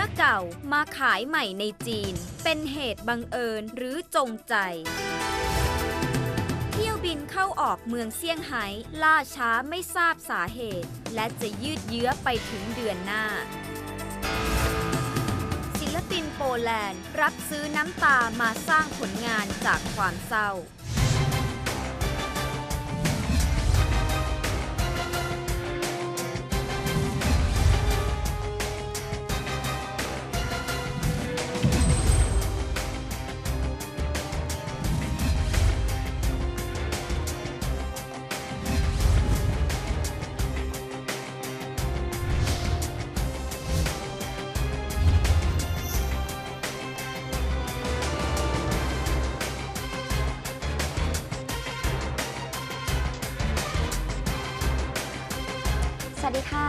นื้อเก่ามาขายใหม่ในจีน เป็นเหตุบังเอิญหรือจงใจ เที่ยวบินเข้าออกเมืองเซี่ยงไฮ้ล่าช้าไม่ทราบสาเหตุ และจะยืดเยื้อไปถึงเดือนหน้า ศิลปินโปแลนด์รับซื้อน้ำตามาสร้างผลงานจากความเศร้า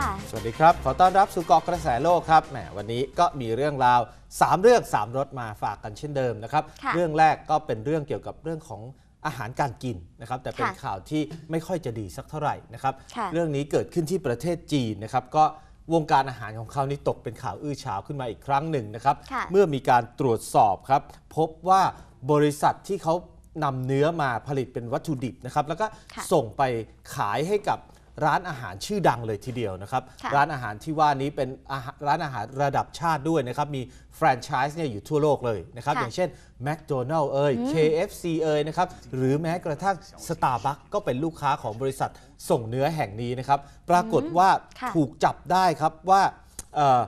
สวัสดีค่ะสวัสดีครับ ขอต้อนรับสู่เกาะกระแสโลกครับแหมวันนี้ก็มีเรื่องราว 3 เรื่อง 3รสมาฝากกันเช่นเดิมนะครับค่ะเรื่องแรกก็เป็นเรื่องเกี่ยวกับเรื่องของอาหารการกินนะครับ แต่เป็นค่ะข่าวที่ไม่ค่อยจะดีสักเท่าไหร่นะครับค่ะเรื่องนี้เกิดขึ้นที่ประเทศจีนนะครับ ก็วงการอาหารของเขานี่ตกเป็นข่าวอื้อฉาวขึ้นมาอีกครั้งหนึ่งนะครับค่ะเมื่อมีการตรวจสอบครับ พบว่าบริษัทที่เขานำเนื้อมาผลิตเป็นวัตถุดิบนะครับ แล้วก็ค่ะส่งไปขายให้กับ ร้านอาหารชื่อดังเลยทีเดียวนะครับค่ะร้านอาหารที่ว่านี้เป็นอาหารร้านอาหารระดับชาติด้วยนะครับ มีแฟรนไชส์เนี่ยอยู่ทั่วโลกเลยนะครับค่ะอย่างเช่น McDonald เอ่ย KFC เอ่ยนะครับ หรือแม้กระทั่ง Starbucks ก็เป็นลูกค้าของบริษัทส่งเนื้อแห่งนี้นะครับ ปรากฏว่าค่ะถูกจับได้ครับว่าเอ่อ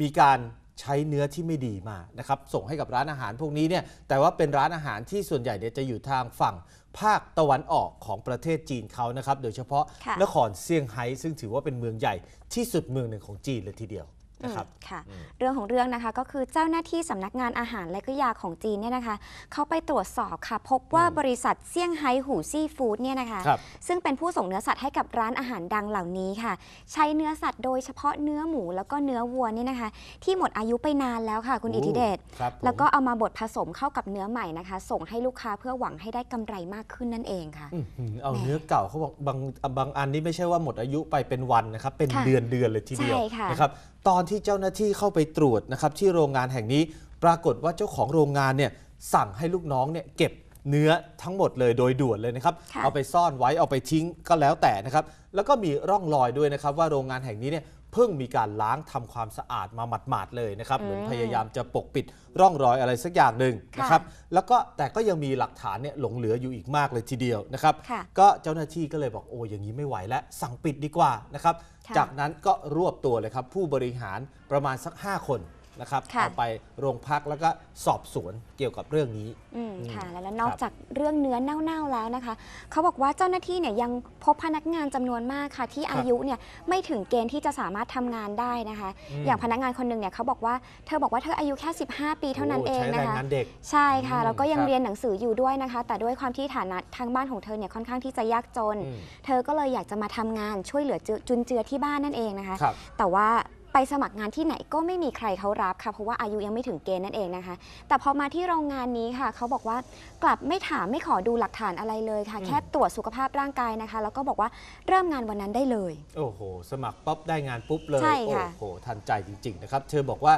มีการ ใช้เนื้อที่ไม่ดีมานะครับส่งให้กับร้านอาหารพวกนี้เนี่ยแต่ว่าเป็นร้านอาหารที่ส่วนใหญ่เนี่ยจะอยู่ทางฝั่งภาคตะวันออกของประเทศจีนเขานะครับโดยเฉพาะค่ะนครเซี่ยงไฮ้ซึ่งถือว่าเป็นเมืองใหญ่ที่สุดเมืองหนึ่งของจีนเลยทีเดียว นะครับอืมค่ะเรื่องของเรื่องนะคะก็คือเจ้าหน้าที่สำนักงานอาหารและก็ยาของจีนเนี่ยนะคะเขาไปตรวจสอบค่ะ พบว่าบริษัทเซี่ยงไฮ้หูซี่ฟู้ดเนี่ยนะคะครับซึ่งเป็นผู้ส่งเนื้อสัตว์ให้กับร้านอาหารดังเหล่านี้ค่ะ ใช้เนื้อสัตว์โดยเฉพาะเนื้อหมูแล้วก็เนื้อวัวเนี่ยนะคะ ที่หมดอายุไปนานแล้วค่ะ คุณอิทธิเดชครับผมแล้วก็เอามาบดผสมเข้ากับเนื้อใหม่นะคะ ส่งให้ลูกค้าเพื่อหวังให้ได้กำไรมากขึ้นนั่นเองค่ะอื้อหือเอาแหมเนื้อเก่าเขาบอกบางบางอันนี่ไม่ใช่ว่าหมดอายุไปเป็นวันนะครับเป็นค่ะเดือนเดือนเลยทีเดียวใช่ค่ะนะครับตอนที่เจ้าหน้าที่เข้าไปตรวจนะครับที่โรงงานแห่งนี้ ปรากฏว่าเจ้าของโรงงานเนี่ยสั่งให้ลูกน้องเนี่ยเก็บเนื้อทั้งหมดเลยโดยด่วนเลยนะครับค่ะเอาไปซ่อนไว้เอาไปทิ้งก็แล้วแต่นะครับ แล้วก็มีร่องรอยด้วยนะครับ ว่าโรงงานแห่งนี้เนี่ย เพิ่งมีการล้างทำความสะอาดมาหมาดๆเลยนะครับเหมือนพยายามจะปกปิดร่องรอยอะไรสักอย่างหนึ่งนะครับแล้วก็แต่ก็ยังมีหลักฐานเนี่ยหลงเหลืออยู่อีกมากเลยทีเดียวนะครับค่ะก็เจ้าหน้าที่ก็เลยบอกโอ้อย่างนี้ไม่ไหวแล้วสั่งปิดดีกว่านะครับค่ะจากนั้นก็รวบตัวเลยครับผู้บริหารประมาณสัก 5 คน นะครับค่ะ เอาไปโรงพักแล้วก็สอบสวนเกี่ยวกับเรื่องนี้ อืมอืมค่ะแล้วแล้วนอกครับ จากเรื่องเนื้อเน่าๆแล้วนะคะ เขาบอกว่าเจ้าหน้าที่เนี่ยยังพบพนักงานจำนวนมากค่ะ ที่อายุเนี่ยไม่ถึงเกณฑ์ที่จะสามารถทำงานได้นะคะอืมอย่างพนักงานคนหนึ่งเนี่ยเขาบอกว่าเธอบอกว่าเธออายุแค่ 15 ปีเท่านั้นโเองใช้นะแรงคะ งานเด็ก ใช่ค่ะอืมแล้วก็ยังครับ เรียนหนังสืออยู่ด้วยนะคะ แต่ด้วยความที่ฐานะทางบ้านของเธอเนี่ยค่อนข้างที่จะยากจน อืมเธอก็เลยอยากจะมาทำงานช่วยเหลือจุจุนเจือที่บ้านนั่นเองนะคะ ครับ แต่ว่า ไปสมัครงานที่ไหนก็ไม่มีใครเขารับค่ะ เพราะว่าอายุยังไม่ถึงเกณฑ์นั่นเองนะคะ แต่พอมาที่โรงงานนี้ค่ะ เขาบอกว่ากลับไม่ถามไม่ขอดูหลักฐานอะไรเลยค่ะอืมแค่ตรวจสุขภาพร่างกายนะคะ แล้วก็บอกว่าเริ่มงานวันนั้นได้เลย โอ้โห สมัครป๊อปได้งานปุ๊บเลยใช่โอ้ค่ะ โหทันใจจริง ๆ นะครับ เธอบอกว่า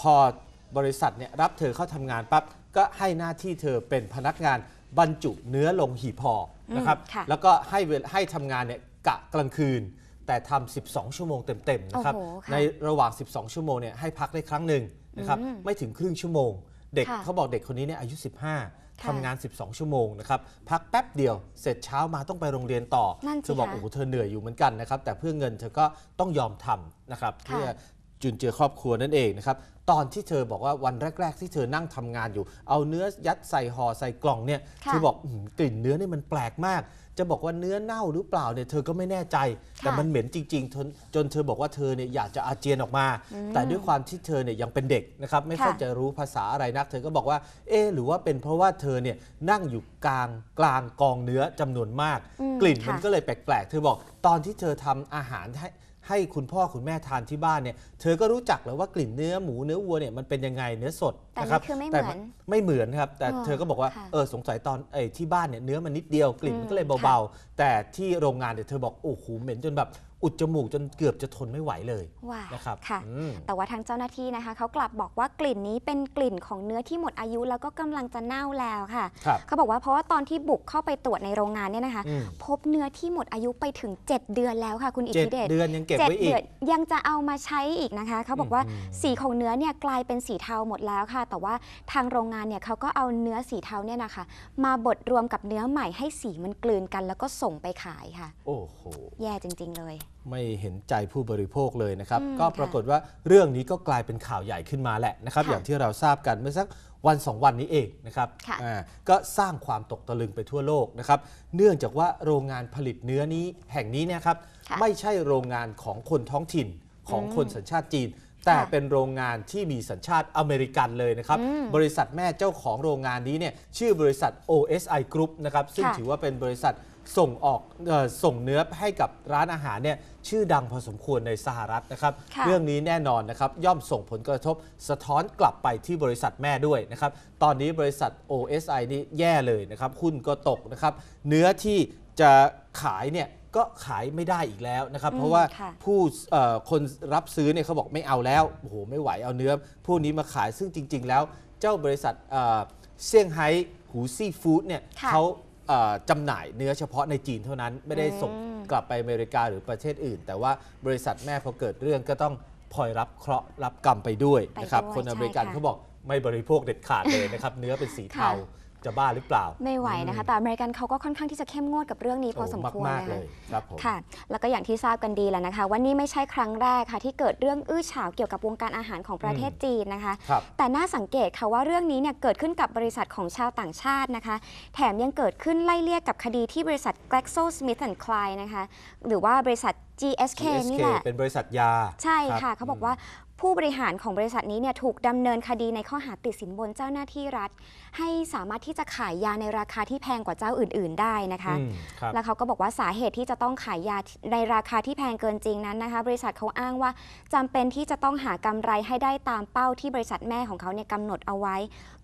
พอบริษัทเนี่ยรับเธอเข้าทำงานปั๊บก็ให้หน้าที่เธอเป็นพนักงานบรรจุเนื้อลงหีบห่อนะครับอืมค่ะ แล้วก็ให้เวลให้ทำงานเนี่ยกะกลางคืน แต่ทำ12 ชั่วโมงเต็มๆนะครับโอ้โหค่ะในระหว่าง 12 ชั่วโมงเนี่ยให้พักได้ครั้งหนึ่งนะครับอืมไม่ถึงครึ่งชั่วโมง เด็กค่ะเขาบอกเด็กคนนี้เนี่ยอายุ 15ค่ะทำงาน 12 ชั่วโมงนะครับพักแป๊บเดียวเสร็จเช้ามาต้องไปโรงเรียนต่อนั่นเธสิอบอกคะโอ้โหเธอเหนื่อยอยู่เหมือนกันนะครับแต่เพื่อเงินเธอก็ต้องยอมทำนะครับค่ะ เพื่อ จุนเจือครอบครัวนั่นเองนะครับตอนที่เธอบอกว่าวันแรก ๆ ที่เธอนั่งทำงานอยู่ เอาเนื้อยัดใส่ห่อใส่กล่องเนี่ยค่ะเธอบอกอื้อหือกลิ่นเนื้อนี่มันแปลกมาก จะบอกว่าเนื้อเน่าหรือเปล่าเนี่ยเธอก็ไม่แน่ใจ แต่ค่ะมันเหม็นจริงๆจนจนเธอบอกว่าเธอเนี่ยอยากจะอาเจียนออกมา แต่ด้วยความที่เธอเนี่ยยังเป็นเด็กนะครับไม่ค่อยค่ะจะรู้ภาษาอะไรนัก เธอก็บอกว่าเอ๊ะหรือว่าเป็นเพราะว่าเธอเนี่ยนั่งอยู่กลางกลางกองเนื้อจำนวนมากอืมกลิ่นมันค่ะก็เลยแปลกๆ เธอบอกตอนที่เธอทำอาหารให้ ให้คุณพ่อคุณแม่ทานที่บ้านเนี่ยเธอก็รู้จักแล้วว่ากลิ่นเนื้อหมูเนื้อวัวเนี่ยมันเป็นยังไงเนื้อสดแต่นะครันี่คือไม่เหแต่มือนไม่เหมือนครับ แต่เออเธอก็บอกว่าค่ะ เออสงสัยตอนเอ้ยที่บ้านเนี่ยเนื้อมันนิดเดียวกลิ่นมันก็เลยอืมเบาๆ แต่ที่โรงงานเนี่ยเธอบอกโอ้โหเหม็นจนแบบอุดจมูกจนเกือบจะทนไม่ไหวเลยว้าวนะครับค่ะ อืม แต่ว่าทางเจ้าหน้าที่นะคะเขากลับบอกว่ากลิ่นนี้เป็นกลิ่นของเนื้อที่หมดอายุแล้วก็กำลังจะเน่าแล้วค่ะ ครับ เขาบอกว่าเพราะว่าตอนที่บุกเข้าไปตรวจในโรงงานเนี่ยนะคะ อืมพบเนื้อที่หมดอายุไปถึง 7 เดือนแล้วค่ะ คุณอิทเจ็ดธิเดชเดือนยังเก็บจ็ดไว้อีกเดือนยังจะเอามาใช้อีกนะคะ เขาบอกว่าอืม สีของเนื้อเนี่ยกลายเป็นสีเทาหมดแล้วค่ะ แต่ว่าทางโรงงานเนี่ยเขาก็เอาเนื้อสีเทาเนี่ยนะคะ มาบดรวมกับเนื้อใหม่ให้สีมันกลืนกัน แล้วก็ส่งไปขายค่ะ โอ้โห แย่จริง ๆ เลยไม่เห็นใจผู้บริโภคเลยนะครับอืมก็ปรากฏว่าเรื่องนี้ก็กลายเป็นข่าวใหญ่ขึ้นมาแหละนะครับค่ะอย่างที่เราทราบกันเมื่อสักวันสองวันนี้เองนะครับค่ะอ่าก็สร้างความตกตะลึงไปทั่วโลกนะครับ เนื่องจากว่าโรงงานผลิตเนื้อนี้แห่งนี้เนะครับค่ะไม่ใช่โรงงานของคนท้องถิ่นของอืมคนสัญชาติจีน แต่ค่ะเป็นโรงงานที่มีสัญชาติอเมริกันเลยนะครับอืมบริษัทแม่เจ้าของโรงงานนี้เนี่ยชื่อบริษัท OSI Group นะครับซึ่งค่ะถือว่าเป็นบริษัท ส่งออกเออส่งเนื้อให้กับร้านอาหารเนี่ยชื่อดังพอสมควรในสหรัฐนะครับค่ะเรื่องนี้แน่นอนนะครับย่อมส่งผลกระทบสะท้อนกลับไปที่บริษัทแม่ด้วยนะครับ ตอนนี้บริษัท OSI นี่แย่เลยนะครับหุ้นก็ตกนะครับ เนื้อที่จะขายเนี่ยก็ขายไม่ได้อีกแล้วนะครับอืมเพราะว่าค่ะผู้เอ่อคนรับซื้อเนี่ยเขาบอกไม่เอาแล้วโอ้โหไม่ไหวเอาเนื้อพวกนี้มาขายซึ่งจริง ๆ แล้ว เจ้าบริษัทเอ่อเซี่ยงไฮ้หูซี่ฟู้ดเนี่ยค่ะเขาเอ่อ จำหน่ายเนื้อเฉพาะในจีนเท่านั้นไม่ได้ส่งอืมกลับไปอเมริกาหรือประเทศอื่น แต่ว่าบริษัทแม่พอเกิดเรื่องก็ต้องพลอยรับเคราะห์รับกรรมไปด้วยไปนะครับด้วยคนอเมริกันใช่ค่ะเขาบอกไม่บริโภคเด็ดขาดเลยนะครับ เนื้อเป็นสีเทาค่ะ จะบ้าหรือเปล่า ไม่ไหวนะคะ แต่อเมริกันเขาก็ค่อนข้างที่จะเข้มงวดกับเรื่องนี้พอสมควรมากนะๆเลคะยครับผมค่ะ แล้วก็อย่างที่ทราบกันดีแล้วนะคะ ว่านี่ไม่ใช่ครั้งแรกค่ะ ที่เกิดเรื่องอื้อฉาวเกี่ยวกับวงการอาหารของประเทศจีนนะคะครับแต่น่าสังเกตค่ะว่าเรื่องนี้เนี่ยเกิดขึ้นกับบริษัทของชาวต่างชาตินะคะ แถมยังเกิดขึ้นไล่เลี่ยกับคดีที่บริษัท GlaxoSmithKline นะคะ หรือว่าบริษัท GSK นี่ GSK แหละ เป็นบริษัทยา ใช่รับค่ะ เขาบอกว่า ผู้บริหารของบริษัทนี้เนี่ยถูกดำเนินคดีในข้อหาติดสินบนเจ้าหน้าที่รัฐ ให้สามารถที่จะขายยาในราคาที่แพงกว่าเจ้าอื่น ๆ ได้นะคะอืมครับแล้วเขาก็บอกว่าสาเหตุที่จะต้องขายยาในราคาที่แพงเกินจริงนั้นนะคะ บริษัทเขาอ้างว่าจำเป็นที่จะต้องหากำไรให้ได้ตามเป้าที่บริษัทแม่ของเขาเนี่ยกำหนดเอาไว้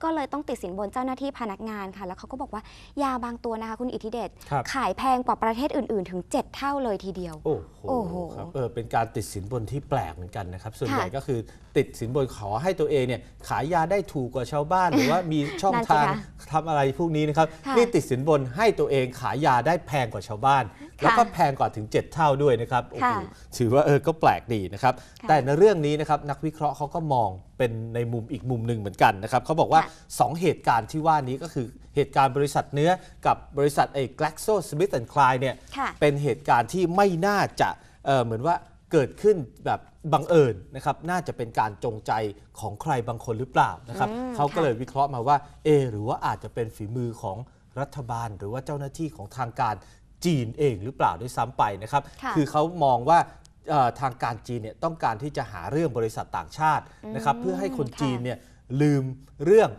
ก็เลยต้องติดสินบนเจ้าหน้าที่พนักงานค่ะ แล้วเขาก็บอกว่ายาบางตัวนะคะคุณอิทธิเดชครับขายแพงกว่าประเทศอื่น ๆ ถึง 7 เท่าเลยทีเดียว โอ้โอ้โหโหครับเออเป็นการติดสินบนที่แปลกเหมือนกันนะครับส่วนค่ะใหญ่ก็คือติดสินบนขอให้ตัวเองเนี่ยขายยาได้ถูกกว่าชาวบ้าน หรือว่ามีช่องนั่นสิทางคะทำอะไรพวกนี้นะครับค่ะนี่ติดสินบนให้ตัวเองขายยาได้แพงกว่าชาวบ้าน แล้วก็แพงกว่าถึง 7 เท่าด้วยนะครับโอ้โหค่ะถือว่าเออก็แปลกดีนะครับค่ะแต่ในเรื่องนี้นะครับนักวิเคราะห์เขาก็มองเป็นในมุมอีกมุมหนึ่งเหมือนกันนะครับเขาบอกว่าค่ะสองเหตุการณ์ที่ว่านี้ก็คือเหตุการณ์บริษัทเนื้อกับบริษัทไอ้ GlaxoSmithKline เนี่ยค่ะเป็นเหตุการณ์ที่ไม่น่าจะเอ่อเหมือนว่า เกิดขึ้นแบบบังเอิญนะครับน่าจะเป็นการจงใจของใครบางคนหรือเปล่านะครับอืมเขาก็ค่ะเลยวิเคราะห์มาว่าเอะหรือว่าอาจจะเป็นฝีมือของรัฐบาล หรือว่าเจ้าหน้าที่ของทางการจีนเองหรือเปล่าด้วยซ้ำไปนะครับค่ะอเขามองว่าเอ่อทางการจีนเนี่ยต้องการที่จะหาเรื่องบริษัทต่างชาตินะครับอืมเพื่อให้คนค่ะจีนเนี่ยลืมเรื่อง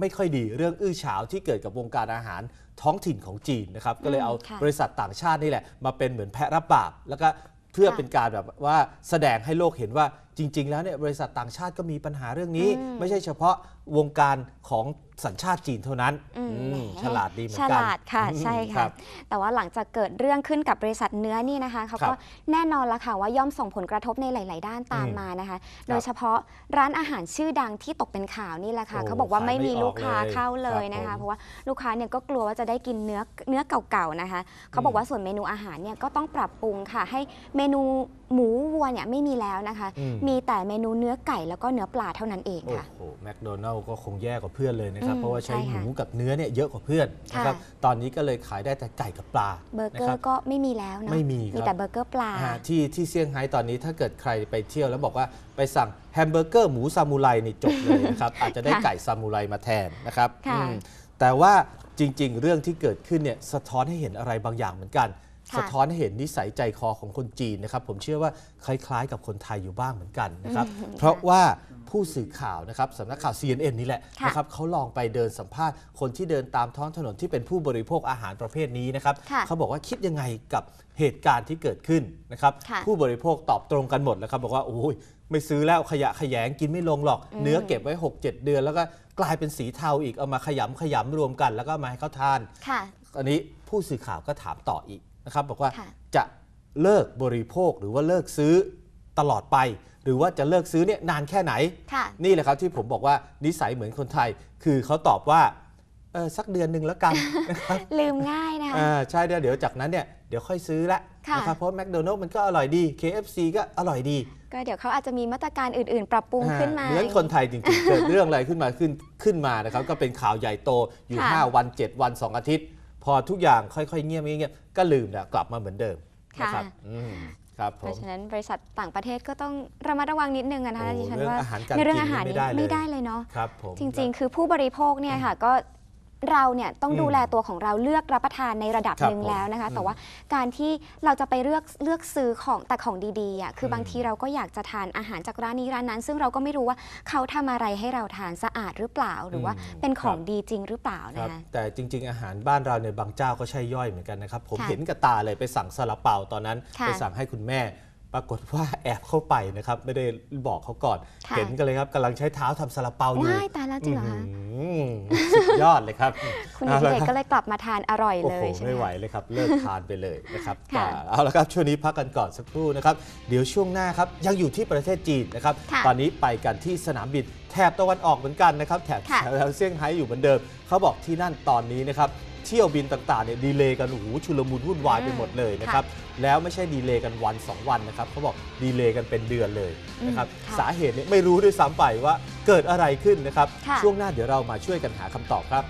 ไม่ค่อยดีเรื่องอื้อฉาวที่เกิดกับวงการอาหารท้องถิ่นของจีนนะครับก็เลยเอาค่ะบริษัทต่างชาตินี่แหละมาเป็นเหมือนแพะรับบาปแล้วก็เพื่อค่ะเป็นการแบบว่าแสดงให้โลกเห็นว่า จริง ๆ แล้วเนี่ยบริษัทต่างชาติก็มีปัญหาเรื่องนี้อืมไม่ใช่เฉพาะวงการของสัญชาติจีนเท่านั้นอืมอืมแหมฉลาดดีเหมือนฉกันลาดค่ะอืมใช่รัค่ะบแต่ว่าหลังจากเกิดเรื่องขึ้นกับบริษัทเนื้อนี่นะคะเขาครัก็บแน่นอนละค่ะว่าย่อมส่งผลกระทบในหลาย ๆ ด้านตามอืมมานะคะ โดยเฉพาะร้านอาหารชื่อดังที่ตกเป็นข่าวนี่แหละค่ะโอ้เขาบอกว่าขายไม่ไม่มีออกลูกค้าเลยเข้าเลยครับนะคะผมเพราะว่าลูกค้าเนี่ยก็กลัวว่าจะได้กินเนื้อเนื้อเก่า ๆ นะคะเขาบอกว่าส่วนเมนูอาหารเนี่ยก็ต้องปรับปรุงค่ะ ให้เมนูหมูวัวเนี่ยไม่มีแล้วนะคะ อืมมีแต่เมนูเนื้อไก่แล้วก็เนื้อปลาเท่านั้นเองโอ้ค่ะโหแมคโดนัลล์ก็คงแย่กว่าเพื่อนเลยนะครับ อืมเพราะว่าใช้ใช่หค่ะมูกับเนื้อเนี่ยเยอะกว่าเพื่อนนะครับ ค่ะ ตอนนี้ก็เลยขายได้แต่ไก่กับปลาเบอร์เกนะอคบร์ก็ไม่มีแล้วเนาะไม่มีครับ มีแต่เบอร์เกอร์ปลา อ่าที่ที่เซี่ยงไฮ้ตอนนี้ถ้าเกิดใครไปเที่ยวแล้วบอกว่าไปสั่งแฮมเบอร์เกอร์หมูซามูไรนี่จบเลยนะครับ อาจจะได้ค่ะไก่ซามูไรมาแทนนะครับค่ะ อืมแต่ว่าจริงๆ เรื่องที่เกิดขึ้นเนี่ยสะท้อนให้เห็นอะไรบางอย่างเหมือนกันค่ะ สะท้อนให้เห็นนิสัยใจคอของคนจีนนะครับ ผมเชื่อว่าคล้ายๆ กับคนไทยอยู่บ้างเหมือนกันนะครับ เพราะว่าผู้สื่อข่าวนะครับสำนักข่าว CNN นี่แหละค่ะนะครับเขาลองไปเดินสัมภาษณ์ คนที่เดินตามท้องถนนที่เป็นผู้บริโภคอาหารประเภทนี้นะครับค่ะเขาบอกว่าคิดยังไงกับเหตุการณ์ที่เกิดขึ้นนะครับค่ะผู้บริโภคตอบตรงกันหมดแล้วครับ บอกว่าโอ้ยไม่ซื้อแล้วขยะแขยงกินไม่ลงหรอกอืมเนื้อเก็บไว้ 6-7 เดือน แล้วก็กลายเป็นสีเทาอีกเอามาขยำขยำรวมกัน แล้วก็เอามาให้เขาทานค่ะอันนี้ผู้สื่อข่าวก็ถามต่ออีก นะครับบอกว่าค่ะจะเลิกบริโภคหรือว่าเลิกซื้อตลอดไป หรือว่าจะเลิกซื้อเนี่ยนานแค่ไหนค่ะนี่แหละครับที่ผมบอกว่านิสัยเหมือนคนไทย คือเขาตอบว่าเออสักเดือนหนึ่งแล้วกันนะครับลืมง่ายนะคะอ่าใช่เดี๋ยวเดี๋ยวจากนั้นเนี่ยเดี๋ยวค่อยซื้อละค่ะนะครับเพราะแมคโดนัลล์มันก็อร่อยดี KFC ก็อร่อยดี ก็เดี๋ยวเขาอาจจะมีมาตรการอื่นๆ ปรับปรุงขึ้นมาเหมือนคนไทยจริงๆ เกิดเรื่องอะไรขึ้นมาขึ้นขึ้นมานะครับ ก็เป็นข่าวใหญ่โตอยู่ค่ะ5วัน 7 วัน 2 อาทิตย์ พอทุกอย่างค่อยๆเงียบๆเงียบๆก็ลืมแล้วกลับมาเหมือนเดิมนะครับอืมครับผเพราะมฉะนั้นบริษัทต่างประเทศก็ต้องระมัดระวังนิดนึงอะนะคะโอ้ดิฉันเรื่องว่าอาหารการในเรื่กินอาหารนี่นี่ไม่ไม่ได้ได้เลยเลยเนาะครับผมจริง ๆ คือผู้บริโภคเนี่ยค่ะก็ เราเนี่ยต้องอืมดูแลตัวของเราเลือกรับประทานในระดับครับหนึ่งผมแล้วนะคะอืมแต่ว่าการที่เราจะไปเลือกเลือกซื้อของแต่ของดีๆอะคืออมบางทีเราก็อยากจะทานอาหารจากร้านนี้ร้านนั้น ซึ่งเราก็ไม่รู้ว่าเขาทำอะไรให้เราทานสะอาดหรือเปล่า หรือว่าอืมเป็นของครับดีจริงหรือเปล่าครันะบคะแต่จริง ๆ อาหารบ้านเราเนี่ยบางเจ้าก็ใช่ย่อยเหมือนกันนะครับผมค่ะเห็นกับตาเลยไปสั่งซาลาเปาตอนนั้นค่ะไปสั่งให้คุณแม่ ปรากฏว่าแอบเข้าไปนะครับไม่ได้บอกเขาก่อนค่ะเห็นกันเลยครับกำลังใช้เท้าทำซาลาเปาอยู่ง่ายตายแล้วจริงเหรอคะ อื้อหือสุดยอดเลยครับ คุณเอาดิละเดครับก็เลยกลับมาทานอร่อยโอ้เลโหยใช่ไหมไม่ไหวคะ เลยครับ เลิกทานไปเลยนะครับค่ะแต่เอาละครับช่วงนี้พักกันก่อนสักครู่นะครับ เดี๋ยวช่วงหน้าครับ ยังอยู่ที่ประเทศจีนนะครับ ค่ะ ตอนนี้ไปกันที่สนามบินแถบตะวันออกเหมือนกันนะครับ แถบค่ะแถวเซี่ยงไฮ้อยู่เหมือนเดิม เขาบอกที่นั่นตอนนี้นะครับ เที่ยวบินต่างๆเนี่ยดีเลย์กันโอ้โหชุลมุนวุ่นวายไปหมดเลยนะครับแล้วไม่ใช่ดีเลย์กันวัน 2 วันนะครับเขาบอกดีเลย์กันเป็นเดือนเลยนะครับอืมค่ะสาเหตุเนี่ยไม่รู้ด้วยซ้ำไปว่าเกิดอะไรขึ้นนะครับค่ะช่วงหน้าเดี๋ยวเรามาช่วยกันหาคำตอบครับ